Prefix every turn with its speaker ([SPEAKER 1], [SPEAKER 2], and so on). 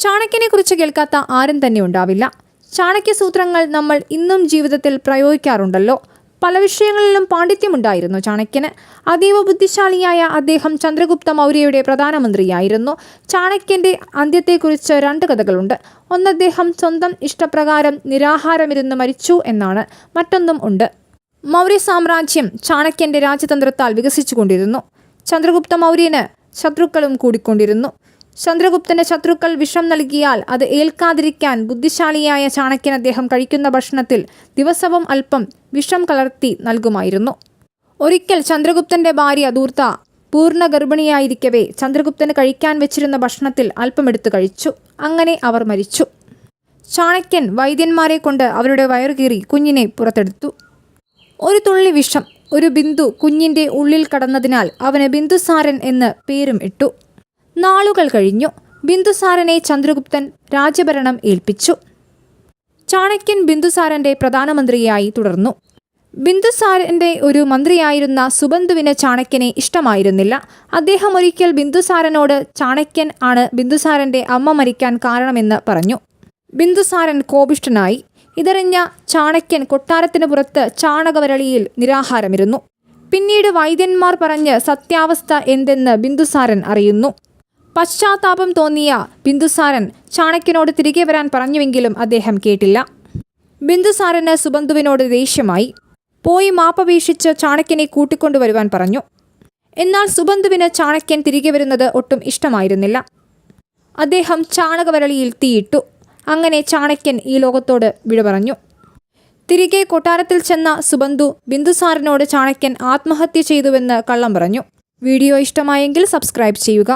[SPEAKER 1] ചാണക്യനെ കുറിച്ച് കേൾക്കാത്ത ആരും തന്നെ ഉണ്ടാവില്ല. ചാണക്യ സൂത്രങ്ങൾ നമ്മൾ ഇന്നും ജീവിതത്തിൽ പ്രയോഗിക്കാറുണ്ടല്ലോ. പല വിഷയങ്ങളിലും പാണ്ഡിത്യമുണ്ടായിരുന്നു ചാണക്യന്. അതീവ ബുദ്ധിശാലിയായ അദ്ദേഹം ചന്ദ്രഗുപ്ത മൗര്യയുടെ പ്രധാനമന്ത്രിയായിരുന്നു. ചാണക്യന്റെ അന്ത്യത്തെക്കുറിച്ച് രണ്ട് കഥകളുണ്ട്. ഒന്ന് അദ്ദേഹം സ്വന്തം ഇഷ്ടപ്രകാരം നിരാഹാരമിരുന്ന് മരിച്ചു എന്നാണ്. മറ്റൊന്നും ഉണ്ട്. മൗര്യ സാമ്രാജ്യം ചാണക്യന്റെ രാജതന്ത്രത്താൽ വികസിച്ചുകൊണ്ടിരുന്നു. ചന്ദ്രഗുപ്ത മൗര്യന് ശത്രുക്കളും കൂടിക്കൊണ്ടിരുന്നു. ചന്ദ്രഗുപ്തന്റെ ശത്രുക്കൾ വിഷം നൽകിയാൽ അത് ഏൽക്കാതിരിക്കാൻ ബുദ്ധിശാലിയായ ചാണക്യൻ അദ്ദേഹം കഴിക്കുന്ന ഭക്ഷണത്തിൽ ദിവസവും അല്പം വിഷം കലർത്തി നൽകുമായിരുന്നു. ഒരിക്കൽ ചന്ദ്രഗുപ്തന്റെ ഭാര്യ ദൂർത്ത പൂർണ ഗർഭിണിയായിരിക്കവേ ചന്ദ്രഗുപ്തന് കഴിക്കാൻ വെച്ചിരുന്ന ഭക്ഷണത്തിൽ എടുത്തു കഴിച്ചു. അങ്ങനെ അവർ മരിച്ചു. ചാണക്യൻ വൈദ്യന്മാരെ കൊണ്ട് അവരുടെ വയറുകീറി കുഞ്ഞിനെ പുറത്തെടുത്തു. ഒരു തുള്ളി വിഷം ഒരു ബിന്ദു കുഞ്ഞിന്റെ ഉള്ളിൽ കടന്നതിനാൽ അവന് ബിന്ദുസാരൻ എന്ന് പേരും ഇട്ടു. നാളുകൾ കഴിഞ്ഞു. ബിന്ദുസാരനെ ചന്ദ്രഗുപ്തൻ രാജ്യഭരണം ഏൽപ്പിച്ചു. ചാണക്യൻ ബിന്ദുസാരന്റെ പ്രധാനമന്ത്രിയായി തുടർന്നു. ബിന്ദുസാരന്റെ ഒരു മന്ത്രിയായിരുന്ന സുബന്ധുവിന് ചാണക്യനെ ഇഷ്ടമായിരുന്നില്ല. അദ്ദേഹം ഒരിക്കൽ ബിന്ദുസാരനോട് ചാണക്യൻ ആണ് ബിന്ദുസാരന്റെ അമ്മ മരിക്കാൻ കാരണമെന്ന് പറഞ്ഞു. ബിന്ദുസാരൻ കോപിഷ്ഠനായി. ഇതറിഞ്ഞ ചാണക്യൻ കൊട്ടാരത്തിന് പുറത്ത് ചാണകവരളിയിൽ നിരാഹാരമിരുന്നു. പിന്നീട് വൈദ്യന്മാർ പറഞ്ഞ് സത്യാവസ്ഥ എന്തെന്ന് ബിന്ദുസാരൻ അറിയുന്നു. പശ്ചാത്താപം തോന്നിയ ബിന്ദുസാരൻ ചാണക്യനോട് തിരികെ വരാൻ പറഞ്ഞുവെങ്കിലും അദ്ദേഹം കേട്ടില്ല. ബിന്ദുസാരന് സുബന്ധുവിനോട് ദേഷ്യമായി പോയി മാപ്പപേക്ഷിച്ച് ചാണക്യനെ കൂട്ടിക്കൊണ്ടുവരുവാൻ പറഞ്ഞു. എന്നാൽ സുബന്ധുവിന് ചാണക്യൻ തിരികെ വരുന്നത് ഒട്ടും ഇഷ്ടമായിരുന്നില്ല. അദ്ദേഹം ചാണകവരളിയിൽ തീയിട്ടു. അങ്ങനെ ചാണക്യൻ ഈ ലോകത്തോട് വിട പറഞ്ഞു. തിരികെ കൊട്ടാരത്തിൽ ചെന്ന സുബന്ധു ബിന്ദുസാറിനോട് ചാണക്യൻ ആത്മഹത്യ ചെയ്തുവെന്ന് കള്ളം പറഞ്ഞു. വീഡിയോ ഇഷ്ടമായെങ്കിൽ സബ്സ്ക്രൈബ് ചെയ്യുക.